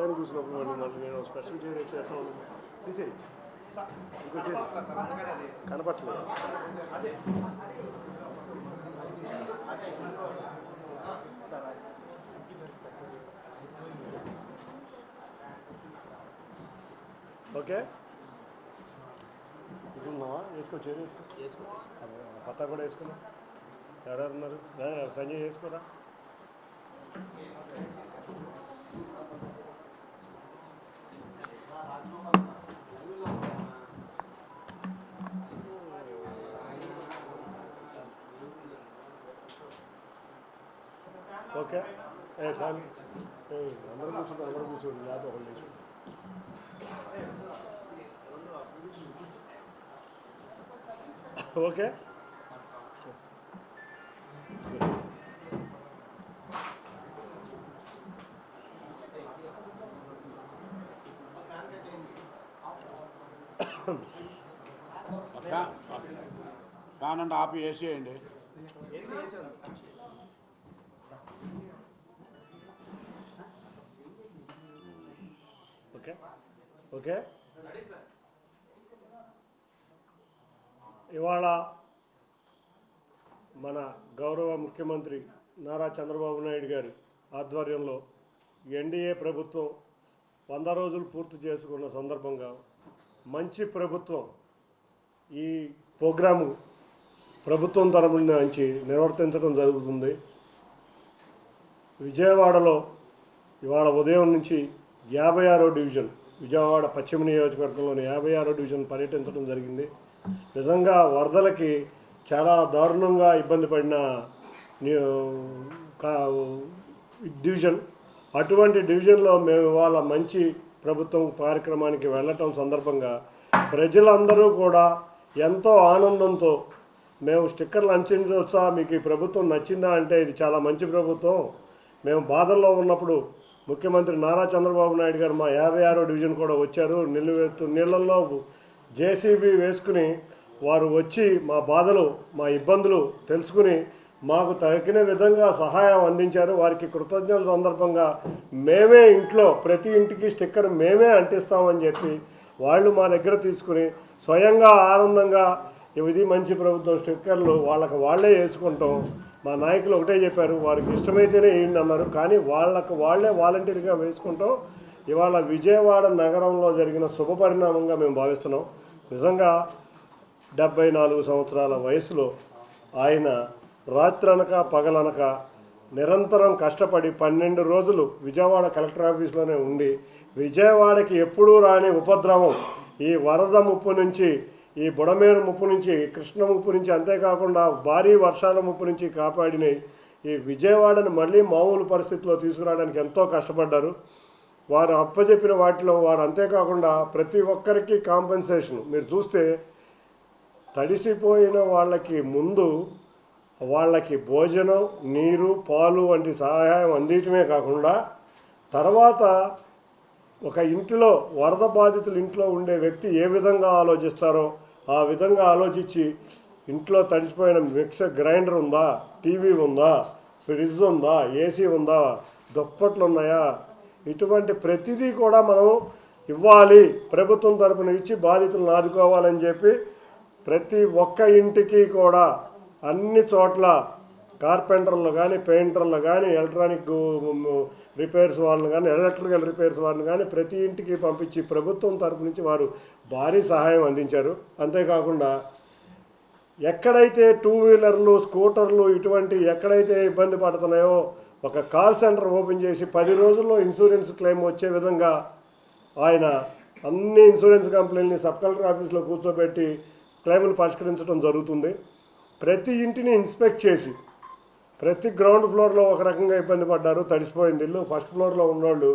మొత్తాన్ని చూసినప్పుడు మళ్ళీ మళ్ళీ నేను స్పెషల్ ఎట్లా ఉంటుంది తీసేయి కనపట్లేదు ఓకే ఉన్నావా వేసుకో చైర్ వేసుకో పత్తా కూడా వేసుకున్నా ఎవరెవరు ఉన్నారు రా, సంజయ్ వేసుకోరా ఓకే ఏ కానీ ఏ అందరూ కూర్చోండి అందరూ కూర్చోండి లేకపోతే ఒకళ్ళు లేచి ఓకే అంటే ఆపి వేసేయండి ఓకే. ఓకే. ఇవాళ మన గౌరవ ముఖ్యమంత్రి నారా చంద్రబాబు నాయుడు గారి ఆధ్వర్యంలో ఎన్డీఏ ప్రభుత్వం వంద రోజులు పూర్తి చేసుకున్న సందర్భంగా మంచి ప్రభుత్వం ఈ ప్రోగ్రాము ప్రభుత్వం తరపు నుంచి నిర్వర్తించడం జరుగుతుంది. విజయవాడలో ఇవాళ ఉదయం నుంచి యాభై ఆరో డివిజన్ విజయవాడ పశ్చిమ నియోజకవర్గంలోని యాభై ఆరో డివిజన్ పర్యటించడం జరిగింది. నిజంగా వరదలకి చాలా దారుణంగా ఇబ్బంది పడిన డివిజన్. అటువంటి డివిజన్లో మేము ఇవాళ మంచి ప్రభుత్వం కార్యక్రమానికి వెళ్ళటం సందర్భంగా ప్రజలందరూ కూడా ఎంతో ఆనందంతో మేము స్టిక్కర్లు అందించవచ్చా మీకు ఈ ప్రభుత్వం నచ్చిందా? అంటే ఇది చాలా మంచి ప్రభుత్వం. మేము బాధల్లో ఉన్నప్పుడు ముఖ్యమంత్రి నారా చంద్రబాబు నాయుడు గారు మా యాభై ఆరో డివిజన్ కూడా వచ్చారు. నిలువెత్తు నీళ్ళల్లో జేసీబీ వేసుకుని వారు వచ్చి మా బాధలు మా ఇబ్బందులు తెలుసుకుని మాకు తగిన విధంగా సహాయం అందించారు. వారికి కృతజ్ఞతల సందర్భంగా మేమే ఇంట్లో ప్రతి ఇంటికి స్టిక్కర్ మేమే అంటిస్తామని చెప్పి వాళ్ళు మా దగ్గర తీసుకుని స్వయంగా ఆనందంగా ఇది మంచి ప్రభుత్వం స్టిక్కర్లు వాళ్ళకి వాళ్ళే వేసుకుంటాం. మా నాయకులు ఒకటే చెప్పారు వారికి ఇష్టమైతేనే ఏంటి అన్నారు. కానీ వాళ్ళకు వాళ్ళే వాలంటీర్గా వేసుకుంటాం. ఇవాళ విజయవాడ నగరంలో జరిగిన శుభ పరిణామంగా మేము భావిస్తున్నాం. నిజంగా డెబ్బై నాలుగు సంవత్సరాల వయసులో ఆయన రాత్రనక పగలనక నిరంతరం కష్టపడి పన్నెండు రోజులు విజయవాడ కలెక్టర్ ఆఫీస్లోనే ఉండి విజయవాడకి ఎప్పుడూ రాని ఉపద్రవం ఈ వరద ముప్పు నుంచి ఈ బుడమేరు ముప్పు నుంచి కృష్ణ ముప్పు నుంచి అంతేకాకుండా భారీ వర్షాల ముప్పు నుంచి కాపాడినాయి ఈ విజయవాడను మళ్ళీ మామూలు పరిస్థితిలో తీసుకురావడానికి ఎంతో కష్టపడ్డారు. వారు అప్పచెప్పిన వాటిలో వారు అంతేకాకుండా ప్రతి ఒక్కరికి కాంపెన్సేషన్ మీరు చూస్తే తడిసిపోయిన వాళ్ళకి ముందు వాళ్ళకి భోజనం నీరు పాలు వంటి సహాయం అందించడమే కాకుండా తర్వాత ఒక ఇంటిలో వరద బాధితులు ఇంట్లో ఉండే వ్యక్తి ఏ విధంగా ఆలోచిస్తారో ఆ విధంగా ఆలోచించి ఇంట్లో తడిసిపోయిన మిక్సర్ గ్రైండర్ ఉందా టీవీ ఉందా ఫ్రిడ్జ్ ఉందా ఏసీ ఉందా దుప్పట్లు ఉన్నాయా? ఇటువంటి ప్రతిదీ కూడా మనం ఇవ్వాలి. ప్రభుత్వం తరపున ఇచ్చి బాధితులను ఆదుకోవాలని చెప్పి ప్రతి ఒక్క ఇంటికి కూడా అన్ని చోట్ల కార్పెంటర్లు కానీ పెయింటర్లు కానీ ఎలక్ట్రానిక్ రిపేర్స్ వాళ్ళని కానీ ఎలక్ట్రికల్ రిపేర్స్ వాళ్ళని కానీ ప్రతి ఇంటికి పంపించి ప్రభుత్వం తరపు నుంచి వారు భారీ సహాయం అందించారు. అంతేకాకుండా ఎక్కడైతే టూ వీలర్లు స్కూటర్లు ఇటువంటి ఎక్కడైతే ఇబ్బంది పడుతున్నాయో ఒక కాల్ సెంటర్ ఓపెన్ చేసి పది రోజుల్లో ఇన్సూరెన్స్ క్లెయిమ్ వచ్చే విధంగా ఆయన అన్ని ఇన్సూరెన్స్ కంపెనీలని సబ్ కలెక్టర్ ఆఫీస్లో కూర్చోబెట్టి క్లెయిములు పరిష్కరించడం జరుగుతుంది. ప్రతి ఇంటిని ఇన్స్పెక్ట్ చేసి ప్రతి గ్రౌండ్ ఫ్లోర్లో ఒక రకంగా ఇబ్బంది పడ్డారు తడిసిపోయింది ఇల్లు. ఫస్ట్ ఫ్లోర్లో ఉన్నవాళ్ళు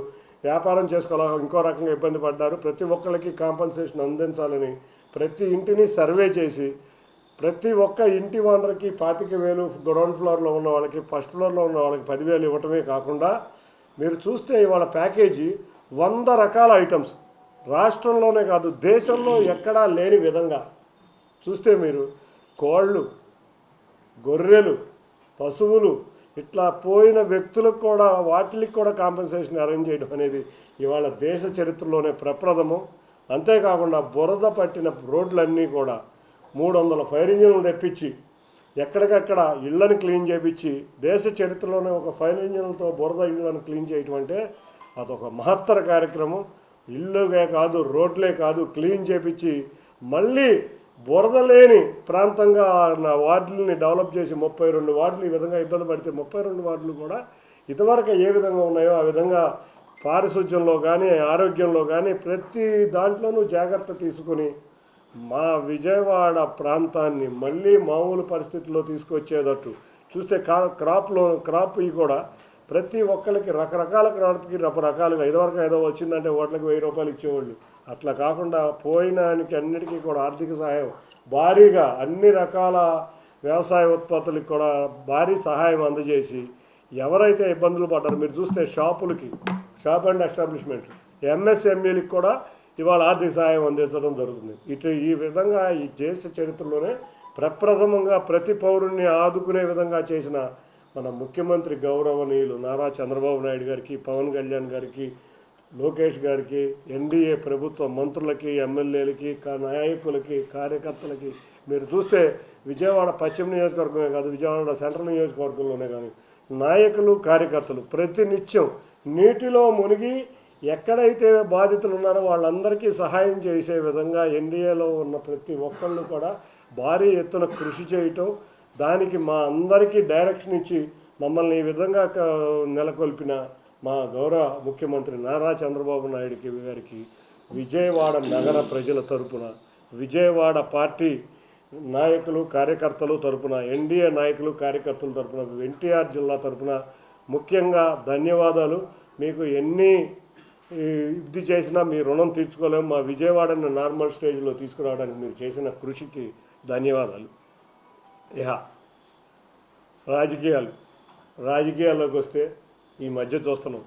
వ్యాపారం చేసుకోవాలి ఇంకో రకంగా ఇబ్బంది పడ్డారు. ప్రతి ఒక్కరికి కాంపన్సేషన్ అందించాలని ప్రతి ఇంటిని సర్వే చేసి ప్రతి ఒక్క ఇంటి ఓనర్కి పాతిక వేలు గ్రౌండ్ ఫ్లోర్లో ఉన్న వాళ్ళకి ఫస్ట్ ఫ్లోర్లో ఉన్న వాళ్ళకి పదివేలు ఇవ్వటమే కాకుండా మీరు చూస్తే ఇవాళ ప్యాకేజీ వంద రకాల ఐటమ్స్. రాష్ట్రంలోనే కాదు దేశంలో ఎక్కడా లేని విధంగా. చూస్తే మీరు కోళ్ళు గొర్రెలు పశువులు ఇట్లా పోయిన వ్యక్తులకు కూడా వాటికి కూడా కాంపెన్సేషన్ అరేంజ్ చేయడం అనేది ఇవాళ దేశ చరిత్రలోనే ప్రప్రథమం. అంతేకాకుండా బురద పట్టిన రోడ్లన్నీ కూడా మూడు వందల ఫైర్ ఇంజిన్లు తెప్పించి ఎక్కడికక్కడ ఇళ్ళను క్లీన్ చేపించి దేశ చరిత్రలోనే ఒక ఫైర్ ఇంజిన్లతో బురద ఇళ్ళను క్లీన్ చేయటం అంటే అదొక మహత్తర కార్యక్రమం. ఇల్లుగా కాదు రోడ్లే కాదు క్లీన్ చేపించి మళ్ళీ బురద లేని ప్రాంతంగా నా వార్డులని డెవలప్ చేసి ముప్పై రెండు వార్డులు ఈ విధంగా ఇబ్బంది పడితే ముప్పై రెండు వార్డులు కూడా ఇదివరకు ఏ విధంగా ఉన్నాయో ఆ విధంగా పారిశుధ్యంలో కానీ ఆరోగ్యంలో కానీ ప్రతి దాంట్లోనూ జాగ్రత్త తీసుకుని మా విజయవాడ ప్రాంతాన్ని మళ్ళీ మామూలు పరిస్థితుల్లో తీసుకొచ్చేటట్టు చూస్తే కా క్రాప్లో క్రాప్ ఇవి కూడా ప్రతి ఒక్కరికి రకరకాల క్రాప్కి రకరకాలుగా ఇదివరకు ఏదో వచ్చిందంటే ఓట్లకి వెయ్యి రూపాయలు ఇచ్చేవాళ్ళు. అట్లా కాకుండా పోయినానికి అన్నిటికీ కూడా ఆర్థిక సహాయం భారీగా అన్ని రకాల వ్యవసాయ ఉత్పత్తులకు కూడా భారీ సహాయం అందజేసి ఎవరైతే ఇబ్బందులు పడ్డారో మీరు చూస్తే షాపులకి షాప్ అండ్ ఎస్టాబ్లిష్మెంట్ ఎంఎస్ఎంఈలకు కూడా ఇవాళ ఆర్థిక సహాయం అందించడం జరుగుతుంది. ఇటు ఈ విధంగా ఈ దేశ చరిత్రలోనే ప్రప్రథమంగా ప్రతి పౌరుణ్ణి ఆదుకునే విధంగా చేసిన మన ముఖ్యమంత్రి గౌరవనీయులు నారా చంద్రబాబు నాయుడు గారికి పవన్ కళ్యాణ్ గారికి లోకేష్ గారికి ఎన్డీఏ ప్రభుత్వ మంత్రులకి ఎమ్మెల్యేలకి నాయకులకి కార్యకర్తలకి మీరు చూస్తే విజయవాడ పశ్చిమ నియోజకవర్గమే కాదు విజయవాడ సెంట్రల్ నియోజకవర్గంలోనే కానీ నాయకులు కార్యకర్తలు ప్రతినిత్యం నీటిలో మునిగి ఎక్కడైతే బాధితులు ఉన్నారో వాళ్ళందరికీ సహాయం చేసే విధంగా ఎన్డీఏలో ఉన్న ప్రతి ఒక్కళ్ళు కూడా భారీ ఎత్తున కృషి చేయటం దానికి మా అందరికీ డైరెక్షన్ ఇచ్చి మమ్మల్ని ఈ విధంగా నెలకొల్పిన మా గౌరవ ముఖ్యమంత్రి నారా చంద్రబాబు నాయుడుకి గారికి విజయవాడ నగర ప్రజల తరపున విజయవాడ పార్టీ నాయకులు కార్యకర్తలు తరపున ఎన్డీఏ నాయకులు కార్యకర్తల తరపున ఎన్టీఆర్ జిల్లా తరపున ముఖ్యంగా ధన్యవాదాలు. మీకు ఎన్ని ఇది చేసినా మీ రుణం తీర్చుకోలేము. మా విజయవాడని నార్మల్ స్టేజ్లో తీసుకురావడానికి మీరు చేసిన కృషికి ధన్యవాదాలు. యహ రాజకీయాలు రాజకీయాల్లోకి వస్తే ఈ మధ్య చూస్తున్నాం.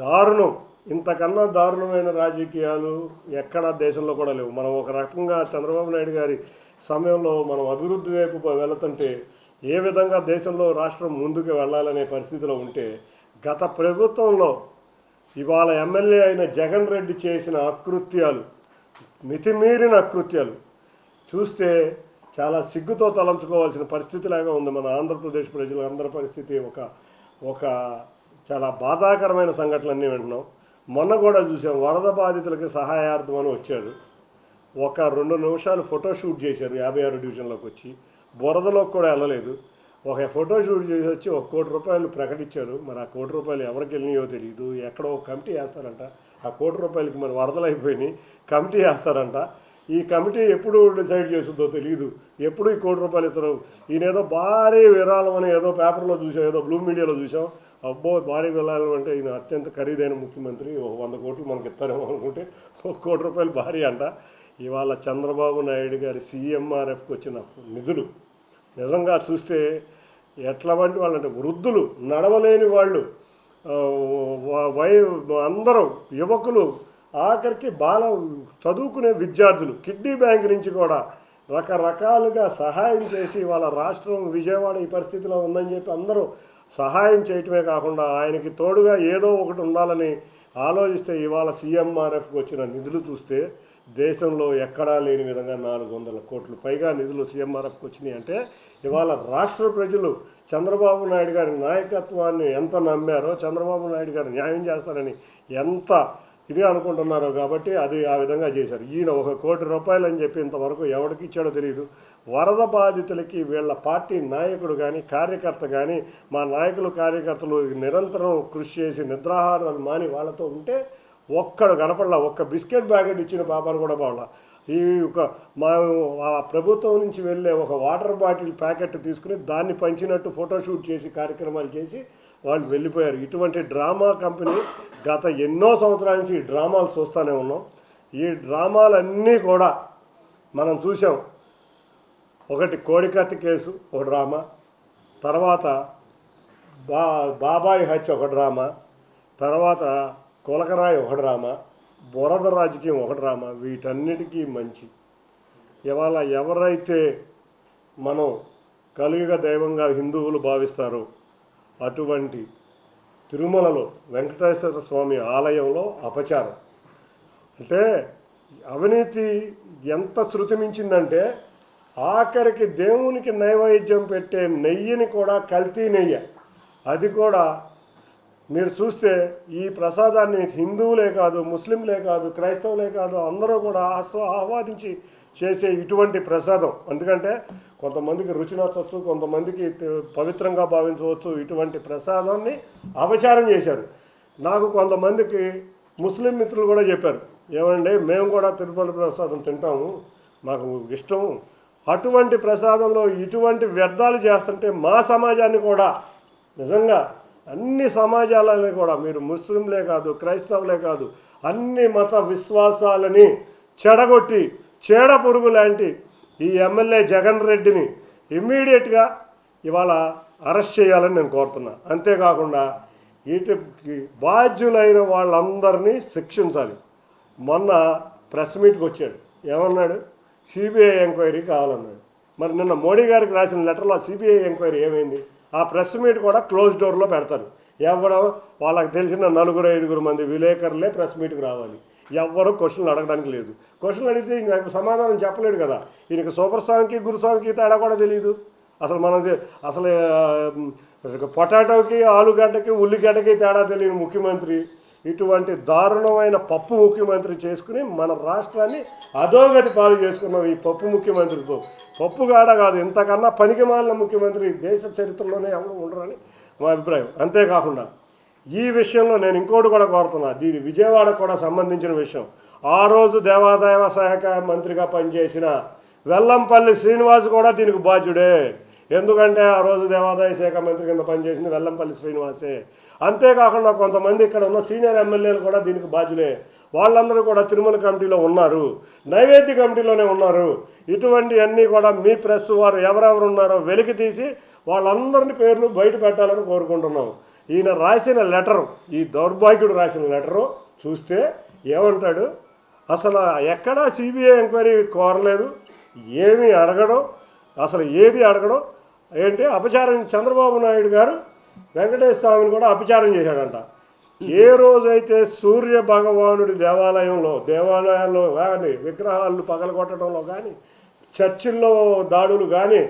దారుణం. ఇంతకన్నా దారుణమైన రాజకీయాలు ఎక్కడ దేశంలో కూడా లేవు. మనం ఒక రకంగా చంద్రబాబు నాయుడు గారి సమయంలో మనం అభివృద్ధి వైపు వెళుతుంటే ఏ విధంగా దేశంలో రాష్ట్రం ముందుకు వెళ్ళాలనే పరిస్థితిలో ఉంటే గత ప్రభుత్వంలో ఇవాళ ఎమ్మెల్యే అయిన జగన్ రెడ్డి చేసిన అకృత్యాలు మితిమీరిన అకృత్యాలు చూస్తే చాలా సిగ్గుతో తలంచుకోవాల్సిన పరిస్థితిలాగా ఉంది మన ఆంధ్రప్రదేశ్ ప్రజలందరి పరిస్థితి. ఒక ఒక చాలా బాధాకరమైన సంఘటనలన్నీ వింటున్నాం. మొన్న కూడా చూసాం వరద బాధితులకి సహాయార్థం అని వచ్చాడు. ఒక రెండు నిమిషాలు ఫోటో షూట్ చేశారు యాభై ఆరు డివిజన్లోకి వచ్చి. బురదలోకి కూడా వెళ్ళలేదు. ఒక ఫోటో షూట్ చేసి వచ్చి ఒక కోటి రూపాయలు ప్రకటించారు మరి ఆ కోటి రూపాయలు ఎవరికి వెళ్ళినాయో తెలియదు ఎక్కడో ఒక కమిటీ వేస్తారంట. ఆ కోటి రూపాయలకి మరి వరదలు అయిపోయినాయి. కమిటీ వేస్తారంట. ఈ కమిటీ ఎప్పుడు డిసైడ్ చేస్తుందో తెలియదు ఎప్పుడు ఈ కోటి రూపాయలు ఇస్తారు ఈయన ఏదో భారీ విరాళం అని ఏదో పేపర్లో చూసాం ఏదో బ్లూ మీడియాలో చూసాం. అబ్బో భారీ విరాళం అంటే ఈయన అత్యంత ఖరీదైన ముఖ్యమంత్రి. ఒక వంద కోట్లు మనకి ఇస్తారేమో అనుకుంటే ఒక కోటి రూపాయలు భారీ అంట. ఇవాళ చంద్రబాబు నాయుడు గారి సీఎంఆర్ఎఫ్కి వచ్చిన నిధులు. నిజంగా చూస్తే ఎట్లా వంటి వాళ్ళు అంటే వృద్ధులు నడవలేని వాళ్ళు. వై అందరూ యువకులు ఆఖరికి బాల చదువుకునే విద్యార్థులు కిడ్నీ బ్యాంక్ నుంచి కూడా రకరకాలుగా సహాయం చేసి వాళ్ళ రాష్ట్రం విజయవాడ ఈ పరిస్థితిలో ఉందని చెప్పి అందరూ సహాయం చేయటమే కాకుండా ఆయనకి తోడుగా ఏదో ఒకటి ఉండాలని ఆలోచిస్తే ఇవాళ సీఎంఆర్ఎఫ్కి వచ్చిన నిధులు చూస్తే దేశంలో ఎక్కడా లేని విధంగా నాలుగు వందల కోట్లు పైగా నిధులు సీఎంఆర్ఎఫ్కి వచ్చినాయి అంటే ఇవాళ రాష్ట్ర ప్రజలు చంద్రబాబు నాయుడు గారి నాయకత్వాన్ని ఎంత నమ్మారో చంద్రబాబు నాయుడు గారు న్యాయం చేస్తారని ఎంత ఇది అనుకుంటున్నారు కాబట్టి అది ఆ విధంగా చేశారు. ఈయన ఒక కోటి రూపాయలు అని చెప్పి ఇంతవరకు ఎవరికి ఇచ్చాడో తెలియదు వరద బాధితులకి వీళ్ళ పార్టీ నాయకుడు కానీ కార్యకర్త కానీ మా నాయకులు కార్యకర్తలు నిరంతరం కృషి చేసి నిద్రాహారాలు మాని వాళ్ళతో ఉంటే ఒక్కడు కనపడలా. ఒక్క బిస్కెట్ ప్యాకెట్ ఇచ్చిన పాపాలు కూడా బాగలా ఈ ఒక మా ఆ ప్రభుత్వం నుంచి వెళ్ళే ఒక వాటర్ బాటిల్ ప్యాకెట్ తీసుకుని దాన్ని పంచినట్టు ఫోటోషూట్ చేసి కార్యక్రమాలు చేసి వాళ్ళు వెళ్ళిపోయారు. ఇటువంటి డ్రామా కంపెనీ గత ఎన్నో సంవత్సరాల నుంచి ఈ డ్రామాలు చూస్తూనే ఉన్నాం. ఈ డ్రామాలన్నీ కూడా మనం చూసాం ఒకటి కోడికత్తి కేసు ఒక డ్రామా. తర్వాత బా బాబాయి హత్య ఒక డ్రామా. తర్వాత కులకరాయి ఒక డ్రామా. బురద రాజకీయం ఒక డ్రామా. వీటన్నిటికీ మంచి. ఇవాళ ఎవరైతే మనం కలియుగ దైవంగా హిందువులు భావిస్తారో అటువంటి తిరుమలలో వెంకటేశ్వర స్వామి ఆలయంలో అపచారం. అంటే అవినీతి ఎంత శృతి మించిందంటే ఆఖరికి దేవునికి నైవేద్యం పెట్టే నెయ్యిని కూడా కల్తీ నెయ్యి. అది కూడా మీరు చూస్తే ఈ ప్రసాదాన్ని హిందువులే కాదు ముస్లింలే కాదు క్రైస్తవులే కాదు అందరూ కూడా ఆస్వా ఆహ్వాదించి చేసే ఇటువంటి ప్రసాదం. ఎందుకంటే కొంతమందికి రుచి నచ్చవచ్చు కొంతమందికి పవిత్రంగా భావించవచ్చు. ఇటువంటి ప్రసాదాన్ని అపచారం చేశారు. నాకు కొంతమందికి ముస్లిం మిత్రులు కూడా చెప్పారు. ఏమండి మేము కూడా తిరుపతి ప్రసాదం తింటాము మాకు ఇష్టం అటువంటి ప్రసాదంలో ఇటువంటి వ్యర్థాలు చేస్తుంటే మా సమాజాన్ని కూడా నిజంగా అన్ని సమాజాలని కూడా మీరు ముస్లింలే కాదు క్రైస్తవులే కాదు అన్ని మత విశ్వాసాలని చెడగొట్టి చీడ పురుగు లాంటి ఈ ఎమ్మెల్యే జగన్ రెడ్డిని ఇమ్మీడియట్గా ఇవాళ అరెస్ట్ చేయాలని నేను కోరుతున్నా. అంతేకాకుండా వీటికి బాధ్యులైన వాళ్ళందరినీ శిక్షించాలి. మొన్న ప్రెస్ మీట్కి వచ్చాడు. ఏమన్నాడు? సిబిఐ ఎంక్వైరీ కావాలన్నాడు. మరి నిన్న మోడీ గారికి రాసిన లెటర్లో సిబిఐ ఎంక్వైరీ ఏమైంది? ఆ ప్రెస్ మీట్ కూడా క్లోజ్ డోర్లో పెడతారు. ఎవడో వాళ్ళకి తెలిసిన నలుగురు ఐదుగురు మంది విలేకరులే ప్రెస్ మీట్కి రావాలి. ఎవ్వరూ క్వశ్చన్లు అడగడానికి లేదు. క్వశ్చన్లు అడిగితే నాకు సమాధానం చెప్పలేడు కదా. ఈయనకి సూపర్ స్వామికి సాంగ్కి తేడా కూడా తెలియదు అసలు మనం అసలు పొటాటోకి ఆలుగడ్డకి ఉల్లిగడ్డకి తేడా తెలియని ముఖ్యమంత్రి ఇటువంటి దారుణమైన పప్పు ముఖ్యమంత్రి చేసుకుని మన రాష్ట్రాన్ని అధోగతి పాలు చేసుకున్నాం ఈ పప్పు ముఖ్యమంత్రితో. పప్పు కాడ కాదు ఇంతకన్నా పనికి మాలిన ముఖ్యమంత్రి దేశ చరిత్రలోనే ఎవరు ఉండరని మా అభిప్రాయం. అంతేకాకుండా ఈ విషయంలో నేను ఇంకోటి కూడా కోరుతున్నా. దీని విజయవాడకు కూడా సంబంధించిన విషయం. ఆ రోజు దేవాదాయ శాఖ మంత్రిగా పనిచేసిన వెల్లంపల్లి శ్రీనివాస్ కూడా దీనికి బాధ్యుడే. ఎందుకంటే ఆ రోజు దేవాదాయ శాఖ మంత్రి కింద పనిచేసింది వెల్లంపల్లి శ్రీనివాసే. అంతేకాకుండా కొంతమంది ఇక్కడ ఉన్న సీనియర్ ఎమ్మెల్యేలు కూడా దీనికి బాధ్యులే. వాళ్ళందరూ కూడా తిరుమల కమిటీలో ఉన్నారు. నైవేద్య కమిటీలోనే ఉన్నారు. ఇటువంటివన్నీ కూడా మీ ప్రెస్ వారు ఎవరెవరు ఉన్నారో వెలికి తీసి వాళ్ళందరిని పేర్లు బయట పెట్టాలని కోరుకుంటున్నాం. ఈయన రాసిన లెటరు ఈ దౌర్భాగ్యుడు రాసిన లెటరు చూస్తే ఏమంటాడు? అసలు ఎక్కడా సిబిఐ ఎంక్వైరీ కోరలేదు ఏమీ అడగడం అసలు ఏది అడగడం? ఏంటి? అపచారం చంద్రబాబు నాయుడు గారు వెంకటేశ్వర స్వామిని కూడా అపచారం చేశాడంట. ఏ రోజైతే సూర్య భగవానుడి దేవాలయంలో దేవాలయాల్లో కానీ విగ్రహాలను పగలగొట్టడంలో కానీ చర్చిల్లో దాడులు కానీ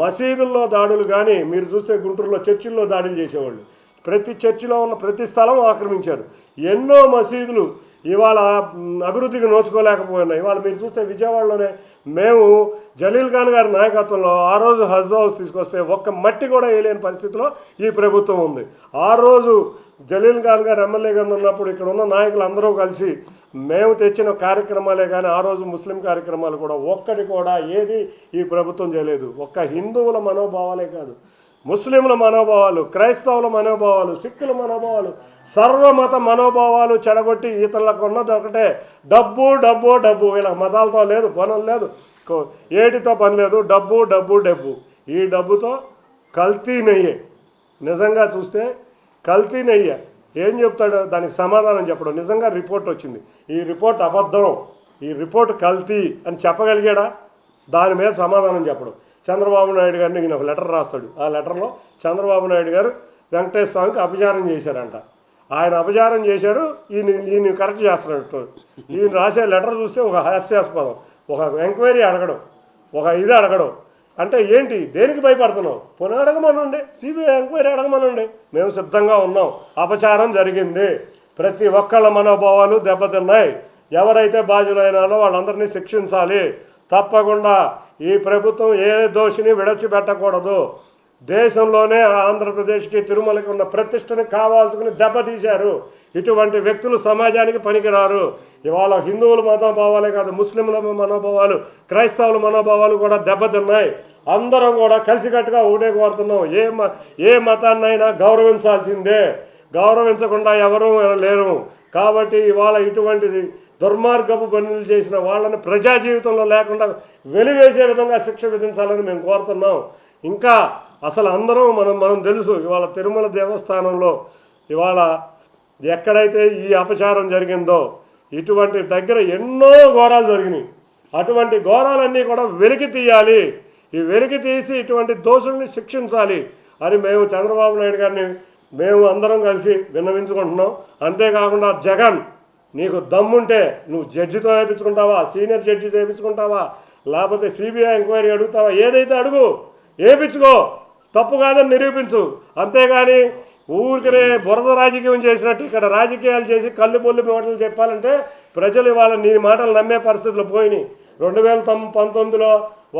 మసీదుల్లో దాడులు కానీ మీరు చూస్తే గుంటూరులో చర్చిల్లో దాడులు చేసేవాళ్ళు. ప్రతి చర్చిలో ఉన్న ప్రతి స్థలం ఆక్రమించారు. ఎన్నో మసీదులు ఇవాళ అభివృద్ధికి నోచుకోలేకపోయినాయి. ఇవాళ మీరు చూస్తే విజయవాడలోనే మేము జలీల్ ఖాన్ గారి నాయకత్వంలో ఆ రోజు హజ్ హౌస్ తీసుకొస్తే ఒక్క మట్టి కూడా వేయలేని పరిస్థితిలో ఈ ప్రభుత్వం ఉంది. ఆ రోజు జలీల్ ఖాన్ గారు ఎమ్మెల్యే గారు ఉన్నప్పుడు ఇక్కడ ఉన్న నాయకులు అందరూ కలిసి మేము తెచ్చిన కార్యక్రమాలే కానీ ఆ రోజు ముస్లిం కార్యక్రమాలు కూడా ఒక్కటి కూడా ఏది ఈ ప్రభుత్వం చేయలేదు. ఒక్క హిందువుల మనోభావాలే కాదు. ముస్లింల మనోభావాలు క్రైస్తవుల మనోభావాలు సిక్కుల మనోభావాలు సర్వమత మనోభావాలు చెడగొట్టి ఇతరులకు ఉన్నది ఒకటే. డబ్బు డబ్బు డబ్బు. వీళ్ళకి మతాలతో లేదు పనులు లేదు. కో- ఏటితో పని లేదు డబ్బు డబ్బు డబ్బు. ఈ డబ్బుతో కల్తీ నెయ్యి. నిజంగా చూస్తే కల్తీ నెయ్యి. ఏం చెప్తాడు? దానికి సమాధానం చెప్పడం. నిజంగా రిపోర్ట్ వచ్చింది. ఈ రిపోర్ట్ అబద్ధం. ఈ రిపోర్ట్ కల్తీ అని చెప్పగలిగాడా? దాని మీద సమాధానం చెప్పడం. చంద్రబాబు నాయుడు గారిని ఈయన ఒక లెటర్ రాస్తాడు. ఆ లెటర్లో చంద్రబాబు నాయుడు గారు వెంకటేశ్వర స్వామికి అపచారం చేశారంట. ఆయన అపచారం చేశారు ఈయన ఈయన కరెక్ట్ చేస్తున్నట్టు ఈయన రాసే లెటర్ చూస్తే ఒక హాస్యాస్పదం. ఒక ఎంక్వైరీ అడగడం ఒక ఇది అడగడం. అంటే ఏంటి దేనికి భయపడుతున్నావు? పునః అడగమనండి సిబిఐ ఎంక్వైరీ అడగమనండి. మేము సిద్ధంగా ఉన్నాం. అపచారం జరిగింది. ప్రతి ఒక్కళ్ళ మనోభావాలు దెబ్బతిన్నాయి. ఎవరైతే బాధ్యులైనారో వాళ్ళందరినీ శిక్షించాలి. తప్పకుండా ఈ ప్రభుత్వం ఏ దోషిని విడచిపెట్టకూడదు. దేశంలోనే ఆంధ్రప్రదేశ్కి తిరుమలకి ఉన్న ప్రతిష్టని కావాల్సుకుని దెబ్బతీశారు ఇటువంటి వ్యక్తులు సమాజానికి పనికిరారు. ఇవాళ హిందువుల మనోభావాలే కాదు ముస్లింల మనోభావాలు క్రైస్తవుల మనోభావాలు కూడా దెబ్బతిన్నాయి. అందరం కూడా కలిసికట్టుగా ఒకటే కోరుతున్నాం. ఏ మ ఏ మతాన్నైనా గౌరవించాల్సిందే. గౌరవించకుండా ఎవరూ లేరు. కాబట్టి ఇవాళ ఇటువంటిది దుర్మార్గపు పనులు చేసిన వాళ్ళని ప్రజా జీవితంలో లేకుండా వెలివేసే విధంగా శిక్ష విధించాలని మేము కోరుతున్నాం. ఇంకా అసలు అందరం మనం మనం తెలుసు ఇవాళ తిరుమల దేవస్థానంలో ఇవాళ ఎక్కడైతే ఈ అపచారం జరిగిందో ఇటువంటి దగ్గర ఎన్నో ఘోరాలు జరిగినాయి. అటువంటి ఘోరాలన్నీ కూడా వెలికి తీయాలి. ఈ వెలికి తీసి ఇటువంటి దోషుల్ని శిక్షించాలి. అని మేము చంద్రబాబు నాయుడు గారిని మేము అందరం కలిసి విన్నవించుకుంటున్నాం. అంతేకాకుండా జగన్ నీకు దమ్ముంటే నువ్వు జడ్జితో వేయించుకుంటావా? సీనియర్ జడ్జితో వేయించుకుంటావా? లేకపోతే సిబిఐ ఎంక్వైరీ అడుగుతావా? ఏదైతే అడుగు వేయించుకో. తప్పు కాదని నిరూపించు. అంతేగాని ఊరికనే బురద రాజకీయం చేసినట్టు ఇక్కడ రాజకీయాలు చేసి కళ్ళు పొల్లు మాటలు చెప్పాలంటే ప్రజలు ఇవాళ నీ మాటలు నమ్మే పరిస్థితులు పోయినాయి. రెండు వేల పంతొమ్మిదిలో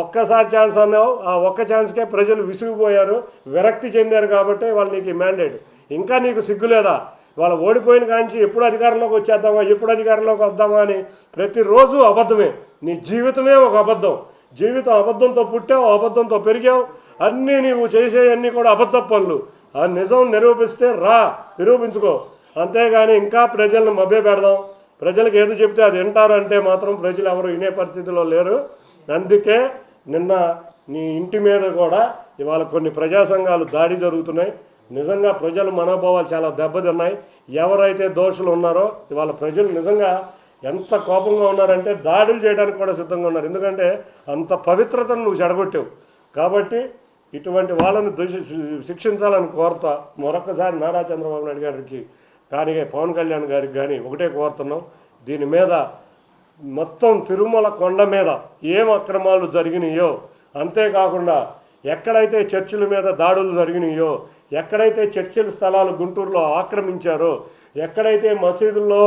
ఒక్కసారి ఛాన్స్ అన్నావు. ఆ ఒక్క ఛాన్స్కే ప్రజలు విసిగిపోయారు. విరక్తి చెందారు కాబట్టి వాళ్ళు నీకు మ్యాండేట్ ఇంకా నీకు సిగ్గులేదా వాళ్ళు ఓడిపోయిన కాంచి ఎప్పుడు అధికారంలోకి వచ్చేద్దామా ఎప్పుడు అధికారంలోకి వద్దామా అని ప్రతిరోజు అబద్ధమే. నీ జీవితమే ఒక అబద్ధం. జీవితం అబద్ధంతో పుట్టావు అబద్ధంతో పెరిగావు. అన్నీ నీవు చేసేవన్నీ కూడా అబద్ధ పనులు. ఆ నిజం నిరూపిస్తే రా నిరూపించుకో. అంతేగాని ఇంకా ప్రజలను మభ్య పెడదాం. ప్రజలకు ఏది చెప్తే అది వింటారు అంటే మాత్రం ప్రజలు ఎవరు వినే పరిస్థితిలో లేరు. అందుకే నిన్న నీ ఇంటి మీద కూడా ఇవాళ కొన్ని ప్రజా సంఘాలు దాడి జరుగుతున్నాయి. నిజంగా ప్రజల మనోభావాలు చాలా దెబ్బతిన్నాయి. ఎవరైతే దోషులు ఉన్నారో ఇవాళ ప్రజలు నిజంగా ఎంత కోపంగా ఉన్నారంటే దాడులు చేయడానికి కూడా సిద్ధంగా ఉన్నారు. ఎందుకంటే అంత పవిత్రతను నువ్వు చెడగొట్టావు. కాబట్టి ఇటువంటి వాళ్ళని దూషి శిక్షించాలని కోరుతా మరొకసారి నారా చంద్రబాబు నాయుడు గారికి కానీ పవన్ కళ్యాణ్ గారికి కానీ ఒకటే కోరుతున్నాం. దీని మీద మొత్తం తిరుమల కొండ మీద ఏం అక్రమాలు జరిగినాయో అంతేకాకుండా ఎక్కడైతే చర్చిల మీద దాడులు జరిగినాయో ఎక్కడైతే చర్చిల స్థలాలు గుంటూరులో ఆక్రమించారో ఎక్కడైతే మసీదుల్లో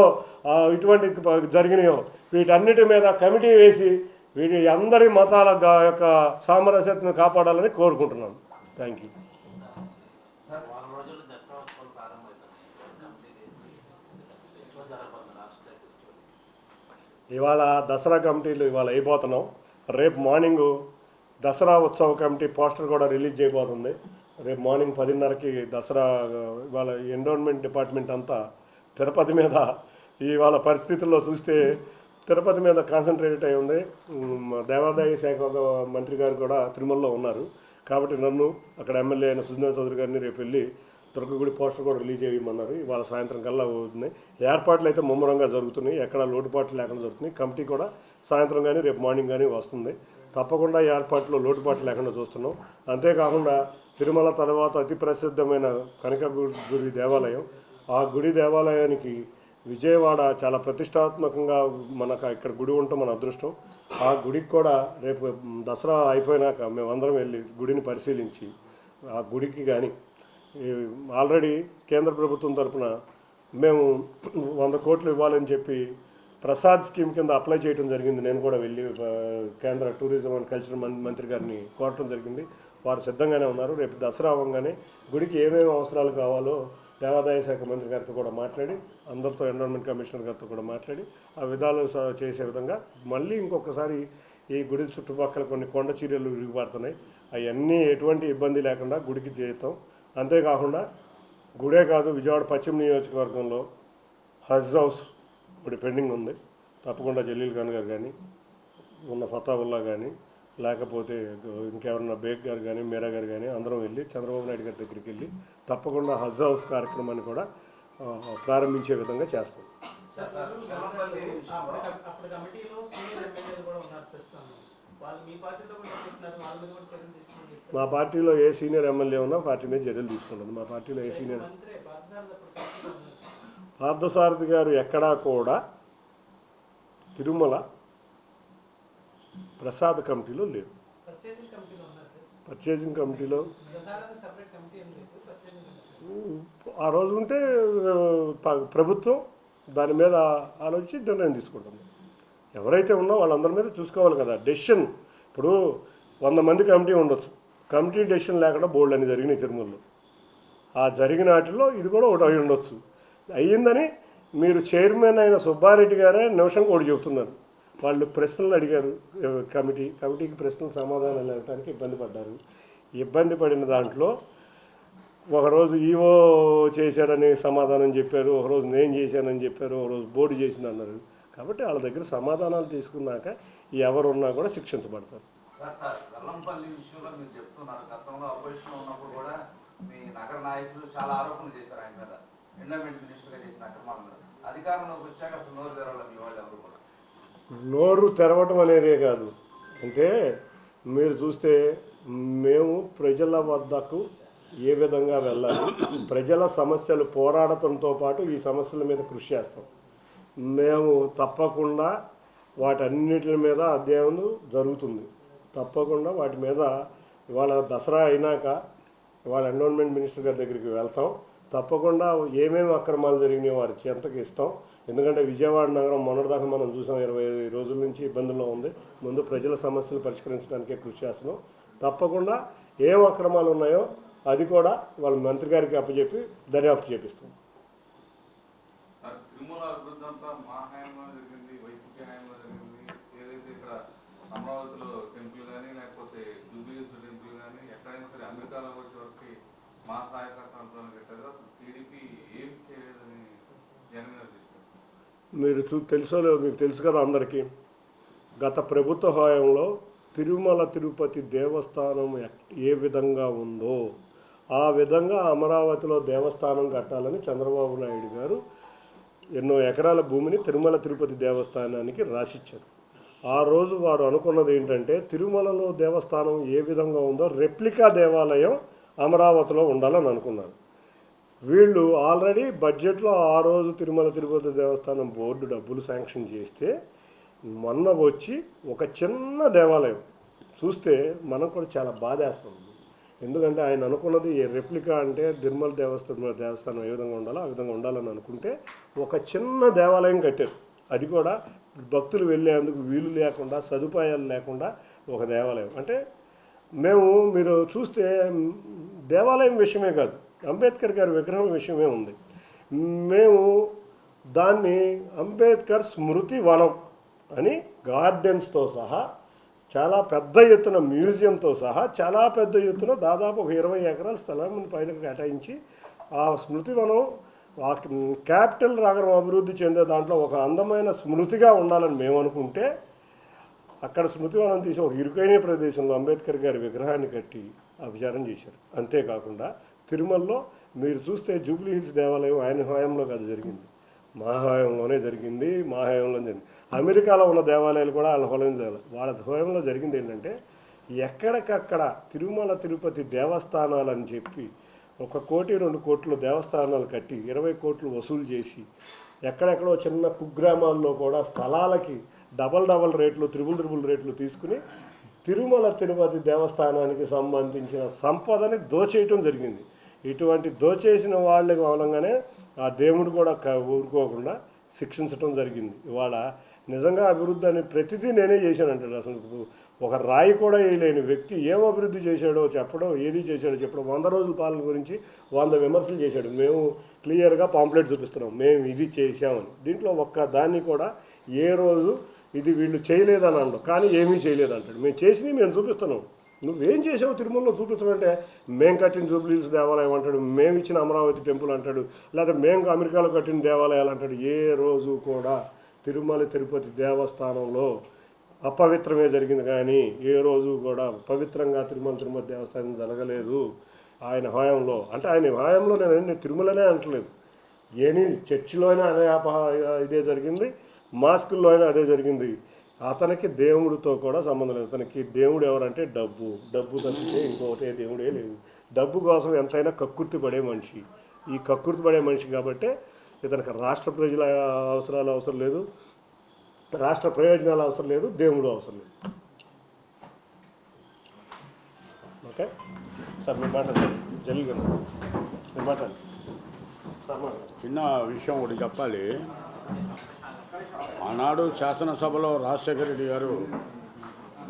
ఇటువంటి జరిగినాయో వీటన్నిటి మీద కమిటీ వేసి వీటి అందరి మతాల యొక్క సామరస్యతను కాపాడాలని కోరుకుంటున్నాను థ్యాంక్ యూ ఇవాళ దసరా కమిటీలు ఇవాళ అయిపోతున్నాం రేపు మార్నింగ్ దసరా ఉత్సవ కమిటీ పోస్టర్ కూడా రిలీజ్ చేయబోతుంది. రేపు మార్నింగ్ పదిన్నరకి దసరా ఇవాళ ఎన్విరాన్మెంట్ డిపార్ట్మెంట్ అంతా తిరుపతి మీద ఇవాళ పరిస్థితుల్లో చూస్తే తిరుపతి మీద కాన్సన్ట్రేట్ అయి ఉంది. దేవాదాయ శాఖ మంత్రి గారు కూడా తిరుమలలో ఉన్నారు. కాబట్టి నన్ను అక్కడ ఎమ్మెల్యే అయిన సుజనా చౌదరి గారిని రేపు వెళ్ళి దుర్గగుడి పోస్టర్ కూడా రిలీజ్ చేయమన్నారు. ఇవాళ సాయంత్రం కల్లా అవుతుంది. ఏర్పాట్లు అయితే ముమ్మరంగా జరుగుతున్నాయి. ఎక్కడ లోటుపాట్లు లేకుండా జరుగుతున్నాయి. కమిటీ కూడా సాయంత్రం కానీ రేపు మార్నింగ్ కానీ వస్తుంది. తప్పకుండా ఏర్పాట్లు లోటుపాట్లు లేకుండా చూస్తున్నాం. అంతేకాకుండా తిరుమల తర్వాత అతి ప్రసిద్ధమైన కనక గుడి దేవాలయం. ఆ గుడి దేవాలయానికి విజయవాడ చాలా ప్రతిష్టాత్మకంగా మనకు ఇక్కడ గుడి ఉండటం మన అదృష్టం. ఆ గుడికి కూడా రేపు దసరా అయిపోయినాక మేమందరం వెళ్ళి గుడిని పరిశీలించి ఆ గుడికి కానీ ఆల్రెడీ కేంద్ర ప్రభుత్వం తరపున మేము వంద కోట్లు ఇవ్వాలని చెప్పి ప్రసాద్ స్కీమ్ కింద అప్లై చేయడం జరిగింది. నేను కూడా వెళ్ళి కేంద్ర టూరిజం అండ్ కల్చర్ మంత్రి గారిని కోరటం జరిగింది. వారు సిద్ధంగానే ఉన్నారు. రేపు దసరా అవ్వగానే గుడికి ఏమేమి అవసరాలు కావాలో దేవాదాయ శాఖ మంత్రి గారితో కూడా మాట్లాడి అందరితో ఎన్విరాన్మెంట్ కమిషనర్ గారితో కూడా మాట్లాడి ఆ విధాలు స- చేసే విధంగా మళ్ళీ ఇంకొకసారి ఈ గుడి చుట్టుపక్కల కొన్ని కొండ చీరలు విరిగిపడుతున్నాయి అవన్నీ ఎటువంటి ఇబ్బంది లేకుండా గుడికి చేస్తాం. అంతేకాకుండా గుడే కాదు విజయవాడ పశ్చిమ నియోజకవర్గంలో హజ్ హౌస్ ఇప్పుడు పెండింగ్ ఉంది. తప్పకుండా జలీల్ ఖాన్ గారు కానీ ఉన్న ఫతాబుల్లా కానీ లేకపోతే ఇంకెవరన్నా బేగ్ గారు కానీ మీరా గారు కానీ అందరం వెళ్ళి చంద్రబాబు నాయుడు గారి దగ్గరికి వెళ్ళి తప్పకుండా హజ్ హౌస్ కార్యక్రమాన్ని కూడా ప్రారంభించే విధంగా చేస్తాం. మా పార్టీలో ఏ సీనియర్ ఎమ్మెల్యే ఉన్నా పార్టీ మీద చర్యలు తీసుకుంటుంది. మా పార్టీలో ఏ సీనియర్ పార్థసారథి గారు ఎక్కడా కూడా తిరుమల ప్రసాద్ కమిటీలో లేరు కమిటీలో కమిటీలో లేదు. Purchasing committee. ఆ రోజు ఉంటే ప్రభుత్వం దాని మీద ఆలోచించి నిర్ణయం తీసుకుంటుంది. ఎవరైతే ఉన్నా వాళ్ళందరి మీద చూసుకోవాలి కదా. డెసిషన్ ఇప్పుడు వంద మంది కమిటీ ఉండొచ్చు. కమిటీ డెసిషన్ లేకుండా బోర్డు అని జరిగినాయి తిరుమలలో. ఆ జరిగిన వాటిలో ఇది కూడా ఒకటి అయి ఉండొచ్చు. అయ్యిందని మీరు చైర్మన్ అయిన సుబ్బారెడ్డి గారే నిమిషం కూడా చెబుతున్నారు. వాళ్ళు ప్రశ్నలు అడిగారు కమిటీ కమిటీకి ప్రశ్నలు సమాధానాలు ఇవ్వడానికి ఇబ్బంది పడ్డారు. ఇబ్బంది పడిన దాంట్లో ఒకరోజు ఈవో చేశాడని సమాధానం చెప్పారు ఒకరోజు నేను చేశానని చెప్పారు ఒకరోజు బోర్డు చేసింది అన్నారు. కాబట్టి వాళ్ళ దగ్గర సమాధానాలు తీసుకున్నాక ఎవరున్నా కూడా శిక్షించబడతారు. వెల్లంపల్లి విషయంలో మీరు చెప్తున్నారు. గతంలో అపోజిషన్ ఉన్నప్పుడు కూడా మీ నగర నాయకులు చాలా ఆరోపణలు చేశారు ఆయన మీద. ఎండోమెంట్ చేసిన అక్రమాల మీద అధికారంలోకి వచ్చాక అసలు నోరు తెరవాలి మీ వాళ్ళు ఎవరు నోరు తెరవటం అనేదే కాదు. అంటే మీరు చూస్తే మేము ప్రజల వద్దకు ఏ విధంగా వెళ్ళాలి ప్రజల సమస్యలు పోరాడటంతో పాటు ఈ సమస్యల మీద కృషి చేస్తాం. మేము తప్పకుండా వాటన్నిటి మీద అధ్యయనం జరుగుతుంది. తప్పకుండా వాటి మీద ఇవాళ దసరా అయినాక ఇవాళ ఎన్విరాన్మెంట్ మినిస్టర్ గారి దగ్గరికి వెళ్తాం. తప్పకుండా ఏమేమి అక్రమాలు జరిగినాయో వారి చెంతకి ఇస్తాం. ఎందుకంటే విజయవాడ నగరం మొన్నటిదాకా మనం చూసాం ఇరవై రోజుల నుంచి ఇబ్బందుల్లో ఉంది. ముందు ప్రజల సమస్యలు పరిష్కరించడానికే కృషి చేస్తున్నాం. తప్పకుండా ఏం అక్రమాలు ఉన్నాయో అది కూడా వాళ్ళ మంత్రి గారికి అప్పచెప్పి దర్యాప్తు చేపిస్తాం. మా అమరావతిలో టెంపుల్ కానీ లేకపోతే టెంపుల్ కానీ ఎక్కడైనా సరే అమెరికాలో వచ్చే వరకు మా సహకారంతో కట్టారు అసలు టీడీపీ ఏం చేయలేదని జగన్ గారు చెప్పారు మీరు చూ తెలుసో లేదో మీకు తెలుసు కదా అందరికీ. గత ప్రభుత్వ హయాంలో తిరుమల తిరుపతి దేవస్థానం ఏ విధంగా ఉందో ఆ విధంగా అమరావతిలో దేవస్థానం కట్టాలని చంద్రబాబు నాయుడు గారు ఎన్నో ఎకరాల భూమిని తిరుమల తిరుపతి దేవస్థానానికి రాసిచ్చారు. ఆ రోజు వారు అనుకున్నది ఏంటంటే తిరుమలలో దేవస్థానం ఏ విధంగా ఉందో రెప్లికా దేవాలయం అమరావతిలో ఉండాలని అనుకున్నారు. వీళ్ళు ఆల్రెడీ బడ్జెట్లో ఆ రోజు తిరుమల తిరుపతి దేవస్థానం బోర్డు డబ్బులు శాంక్షన్ చేస్తే మొన్న వచ్చి ఒక చిన్న దేవాలయం. చూస్తే మనకు కూడా చాలా బాధేస్తుంది. ఎందుకంటే ఆయన అనుకున్నది ఏ రెప్లికా అంటే తిరుమల దేవస్థానం దేవస్థానం ఏ విధంగా ఉండాలో ఆ విధంగా ఉండాలని అనుకుంటే ఒక చిన్న దేవాలయం కట్టారు. అది కూడా భక్తులు వెళ్ళేందుకు వీలు లేకుండా సదుపాయాలు లేకుండా ఒక దేవాలయం. అంటే మేము మీరు చూస్తే దేవాలయం విషయమే కాదు. అంబేద్కర్ గారి విగ్రహం విషయమే ఉంది. మేము దాన్ని అంబేద్కర్ స్మృతి వనం అని గార్డెన్స్తో సహా చాలా పెద్ద ఎత్తున మ్యూజియంతో సహా చాలా పెద్ద ఎత్తున దాదాపు ఒక ఇరవై ఎకరాల స్థలం పైన కేటాయించి ఆ స్మృతి వనం ఆ క్యాపిటల్ నగరం అభివృద్ధి చెందే దాంట్లో ఒక అందమైన స్మృతిగా ఉండాలని మేము అనుకుంటే అక్కడ స్మృతివనం తీసి ఒక ఇరుకైన ప్రదేశంలో అంబేద్కర్ గారి విగ్రహాన్ని కట్టి అభిచారం చేశారు. అంతేకాకుండా తిరుమలలో మీరు చూస్తే జూబ్లీ హిల్స్ దేవాలయం ఆయన హయాంలో కాదు జరిగింది. మా హయాంలోనే జరిగింది మా హయాంలో జరిగింది. అమెరికాలో ఉన్న దేవాలయాలు కూడా వాళ్ళ హోలం వాళ్ళ హోయంలో జరిగింది ఏంటంటే ఎక్కడికక్కడ తిరుమల తిరుపతి దేవస్థానాలని చెప్పి ఒక కోటి రెండు కోట్లు దేవస్థానాలు కట్టి ఇరవై కోట్లు వసూలు చేసి ఎక్కడెక్కడో చిన్న కుగ్రామాల్లో కూడా స్థలాలకి డబల్ డబల్ రేట్లు త్రిబుల్ త్రిబుల్ రేట్లు తీసుకుని తిరుమల తిరుపతి దేవస్థానానికి సంబంధించిన సంపదని దోచేయటం జరిగింది. ఇటువంటి దోచేసిన వాళ్ళకి మూలంగానే ఆ దేవుడు కూడా క- ఊరుకోకుండా శిక్షించటం జరిగింది. ఇవాళ నిజంగా అభివృద్ధి అని ప్రతిదీ నేనే చేశానంటాడు అసలు. ఇప్పుడు ఒక రాయి కూడా వేయలేని వ్యక్తి ఏం అభివృద్ధి చేశాడో చెప్పడం ఏది చేశాడో చెప్పడం వంద రోజుల పాలన గురించి వంద విమర్శలు చేశాడు. మేము క్లియర్గా పాంప్లెట్ చూపిస్తున్నాం. మేము ఇది చేశామని. దీంట్లో ఒక్క దాన్ని కూడా ఏ రోజు ఇది వీళ్ళు చేయలేదని అనడం. కానీ ఏమీ చేయలేదు అంటాడు మేము చేసినవి మేము చూపిస్తున్నాం. నువ్వేం చేసావు తిరుమలలో చూపించమంటే మేము కట్టిన జూబ్లీస్ దేవాలయం అంటాడు మేము ఇచ్చిన అమరావతి టెంపుల్ అంటాడు లేదా మేము అమెరికాలో కట్టిన దేవాలయాలు అంటాడు. ఏ రోజు కూడా తిరుమల తిరుపతి దేవస్థానంలో అపవిత్రమే జరిగింది కానీ ఏ రోజు కూడా పవిత్రంగా తిరుమల తిరుమల దేవస్థానం జరగలేదు. ఆయన హయాంలో అంటే ఆయన హయాంలో నేను తిరుమలనే అంటలేదు ఏని చర్చిలో అయినా అదే అప ఇదే జరిగింది మాస్కుల్లో అయినా అదే జరిగింది. అతనికి దేవుడితో కూడా సంబంధం లేదు. అతనికి దేవుడు ఎవరంటే డబ్బు. డబ్బు తప్పితే ఇంకొకటే దేవుడే లేదు. డబ్బు కోసం ఎంతైనా కక్కుర్తి పడే మనిషి. ఈ కక్కుర్తి పడే మనిషి కాబట్టి ఇతనికి రాష్ట్ర ప్రజల అవసరాలు అవసరం లేదు. రాష్ట్ర ప్రయోజనాలు అవసరం లేదు. దేవుడు అవసరం లేదు. ఓకే? సార్ మీ మాట జల్లి మీ మాట చిన్న విషయం ఒకటి చెప్పాలి. ఆనాడు శాసనసభలో రాజశేఖర రెడ్డి గారు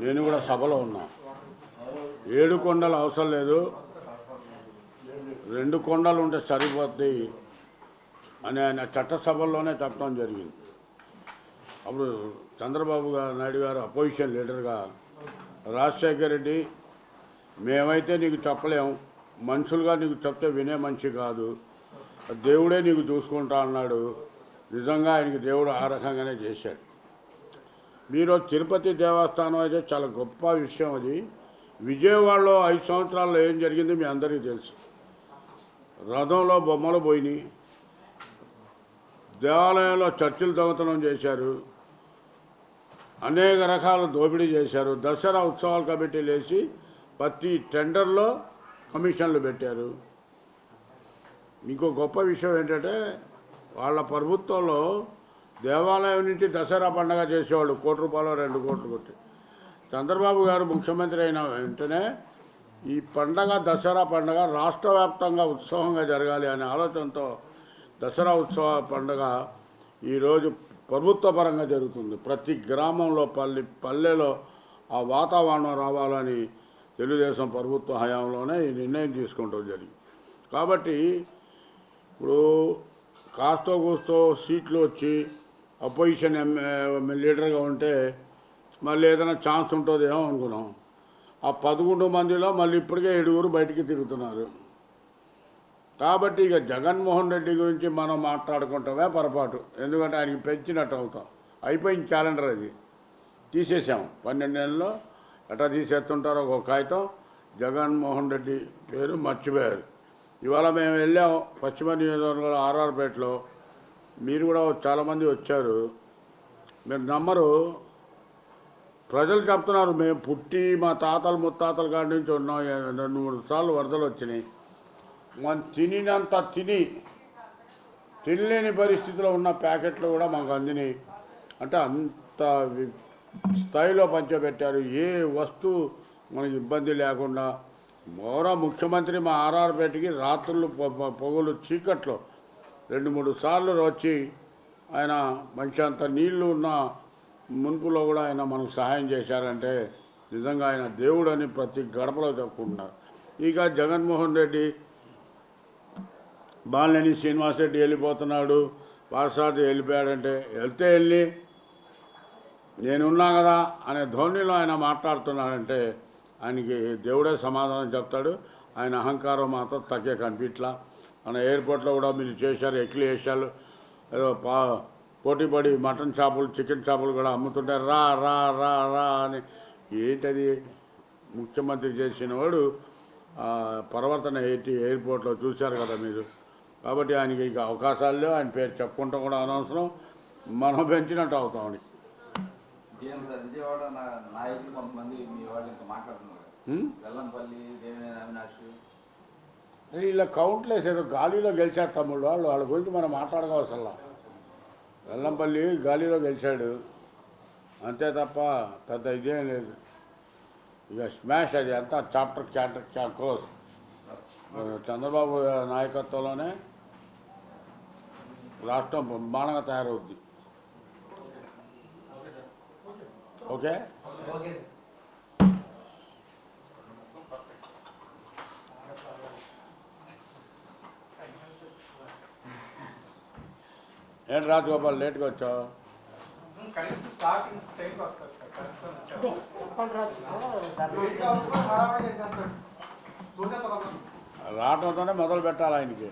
నేను కూడా సభలో ఉన్నా. ఏడు కొండలు అవసరం లేదు. రెండు కొండలు ఉంటే సరిపోద్ది అని ఆయన చట్టసభల్లోనే చెప్పడం జరిగింది. అప్పుడు చంద్రబాబు గారు నాయుడు గారు అపోజిషన్ లీడర్గా రాజశేఖర రెడ్డి మేమైతే నీకు చెప్పలేము మనుషులుగా నీకు చెప్తే వినే మనిషి కాదు. దేవుడే నీకు చూసుకుంటా అన్నాడు. నిజంగా ఆయనకి దేవుడు ఆ రకంగానే చేశాడు. మీరు తిరుపతి దేవస్థానం అయితే చాలా గొప్ప విషయం అది. విజయవాడలో ఐదు సంవత్సరాల్లో ఏం జరిగింది మీ అందరికీ తెలుసు. రథంలో బొమ్మలు పోయినాయి. దేవాలయంలో చర్చిలు దొంగతనం చేశారు. అనేక రకాల దోపిడీ చేశారు. దసరా ఉత్సవాలు కమిటీ లేచి ప్రతి టెండర్లో కమిషన్లు పెట్టారు. ఇంకో గొప్ప విషయం ఏంటంటే వాళ్ళ ప్రభుత్వంలో దేవాలయం నుంచి దసరా పండగ చేసేవాళ్ళు కోటి రూపాయలు రెండు కోట్లు కొట్టి. చంద్రబాబు గారు ముఖ్యమంత్రి అయిన వెంటనే ఈ పండగ దసరా పండగ రాష్ట్ర వ్యాప్తంగా ఉత్సవంగా జరగాలి అనే ఆలోచనతో దసరా ఉత్సవ పండగ ఈరోజు ప్రభుత్వ పరంగా జరుగుతుంది. ప్రతి గ్రామంలో పల్లె పల్లెలో ఆ వాతావరణం రావాలని తెలుగుదేశం ప్రభుత్వ హయాంలోనే ఈ నిర్ణయం తీసుకుంటూ జరిగింది. కాబట్టి ఇప్పుడు కాస్తో కూస్తో సీట్లు వచ్చి అపోజిషన్ ఎమ్మె లీడర్గా ఉంటే మళ్ళీ ఏదైనా ఛాన్స్ ఉంటుందేమో అనుకున్నాం. ఆ పదకొండు మందిలో మళ్ళీ ఇప్పటికే ఏడుగురు బయటికి తిరుగుతున్నారు. కాబట్టి ఇక జగన్మోహన్ రెడ్డి గురించి మనం మాట్లాడుకుంటామే పొరపాటు. ఎందుకంటే ఆయనకి పెంచినట్టు అవుతాం. అయిపోయింది క్యాలెండర్ అది. తీసేసాం. పన్నెండు నెలల్లో ఎట్లా తీసేస్తుంటారో ఒక కాగితం. జగన్మోహన్ రెడ్డి పేరు మర్చిపోయారు. ఇవాళ మేము వెళ్ళాం పశ్చిమ నియోజకవర్గంలో ఆర్ఆర్పేటలో మీరు కూడా చాలామంది వచ్చారు. మీరు నమ్మరు. ప్రజలు చెప్తున్నారు మేము పుట్టి మా తాతలు ముత్తాతల కాడి నుంచి ఉన్నాం. రెండు మూడు సార్లు వరదలు వచ్చినాయి. మనం తినినంత తిని తినలేని పరిస్థితిలో ఉన్న ప్యాకెట్లు కూడా మాకు అందినాయి. అంటే అంత స్థాయిలో పంచబెట్టారు. ఏ వస్తువు మనకి ఇబ్బంది లేకుండా మోరా ముఖ్యమంత్రి మా ఆర్ఆర్పేటకి రాత్రులు పొ- పొగలు చీకట్లో రెండు మూడు సార్లు వచ్చి ఆయన మంచి అంత నీళ్ళు ఉన్న మున్పులో కూడా ఆయన మనకు సహాయం చేశారంటే నిజంగా ఆయన దేవుడు అని ప్రతి గడపలో చెప్పుకుంటున్నారు. ఇక జగన్మోహన్ రెడ్డి బాలినేని శ్రీనివాసరెడ్డి వెళ్ళిపోతున్నాడు పార్సాది వెళ్ళిపోయాడంటే వెళ్తే వెళ్ళి నేనున్నా కదా అనే ధోరణిలో ఆయన మాట్లాడుతున్నాడంటే ఆయనకి దేవుడే సమాధానం చెప్తాడు. ఆయన అహంకారం మాత్రం తగ్గే కనిపించలా మన ఎయిర్పోర్ట్లో కూడా మీరు చేశారు ఎక్లీ వేసాలు ఏదో పా పోటీపడి మటన్ చేపలు చికెన్ చేపలు కూడా అమ్ముతుంటే రా రా రా రా అని. ఏంటది? ముఖ్యమంత్రి చేసిన వాడు పరివర్తన ఏంటి? ఎయిర్పోర్ట్లో చూశారు కదా మీరు. కాబట్టి ఆయనకి ఇక అవకాశాలు లేవు. ఆయన పేరు చెప్పుకుంటాం కూడా అనవసరం. మనం పెంచినట్టు అవుతామని విజయవాడ నాయకులు కొంతమంది మీ వాళ్ళు ఇంకా మాట్లాడుతున్నారు? వెల్లంపల్లి దేవినేని అవినాష్. కౌంట్లేస్ ఏదో గాలిలో గెలిచారు తమ్ముళ్ళు వాళ్ళు. వాళ్ళ గురించి మనం మాట్లాడుకోవాల్సల్లా వెల్లంపల్లి గాలిలో గెలిచాడు. అంతే తప్ప పెద్ద ఇదేం లేదు. ఇక స్మాష్ అది అంతా చాప్టర్ క్యాటర్ క్లోజ్. చంద్రబాబు నాయకత్వంలోనే రాష్ట్రం బ్రహ్మాండంగా తయారవుద్ది. ఓకే? ఏంటి రాజగోపాల్ లేట్గా వచ్చావు? రావడంతోనే మొదలు పెట్టాలి ఆయనకి.